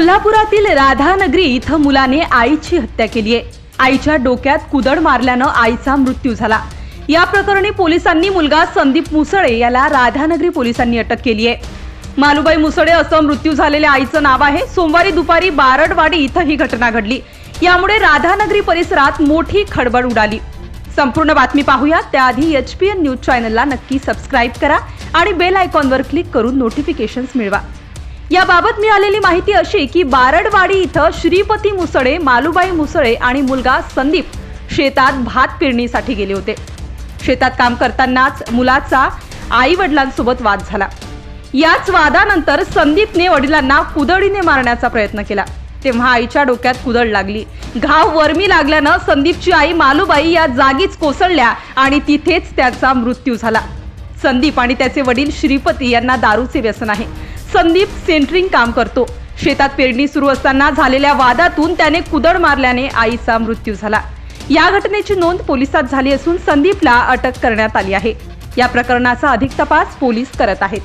कोल्हापुरातील राधानगरी इथं मुलाने आईची हत्या केली आहे. आईच्या डोक्यात कुदळ मारल्यानं आईचा मृत्यू झाला. या प्रकरणी पोलिसांनी मुलगा संदीप मुसळे याला राधानगरी पोलिसांनी अटक केली आहे. मालुबाई मुसळे असं मृत्यू झालेल्या आईचं नाव आहे. सोमवारी दुपारी बारडवाडी इथं ही घटना घडली. यामुळे राधानगरी परिसरात मोठी खडबड उडाली. संपूर्ण बातमी पाहूया. त्याआधी एच पी एन न्यूज चॅनलला नक्की सबस्क्राईब करा आणि बेल आयकॉनवर क्लिक करून नोटिफिकेशन्स मिळवा. याबाबत मिळालेली माहिती अशी की बारडवाडी इथं श्रीपती मुसळे मालुबाई मुसळे आणि मुलगा संदीप शेतात भात पेरणीसाठी गेले होते. शेतात काम करतानाच मुलाचा आई वडिलांसोबत वाद झाला. याच वादानंतर संदीपने वडिलांना कुदळीने मारण्याचा प्रयत्न केला. तेव्हा आईच्या डोक्यात कुदळ लागली. घाव वर्मी लागल्यानं संदीपची आई मालुबाई या जागीच कोसळल्या आणि तिथेच त्याचा मृत्यू झाला. संदीप आणि त्याचे वडील श्रीपती यांना दारूचे व्यसन आहे. संदीप सेंटरिंग काम करतो. शेतात पेरणी सुरू असताना झालेल्या वादातून त्याने कुदळ मारल्याने आईचा मृत्यू झाला. या घटनेची नोंद पोलिसात झाली असून संदीपला अटक करण्यात आली आहे. या प्रकरणाचा अधिक तपास पोलीस करत आहेत.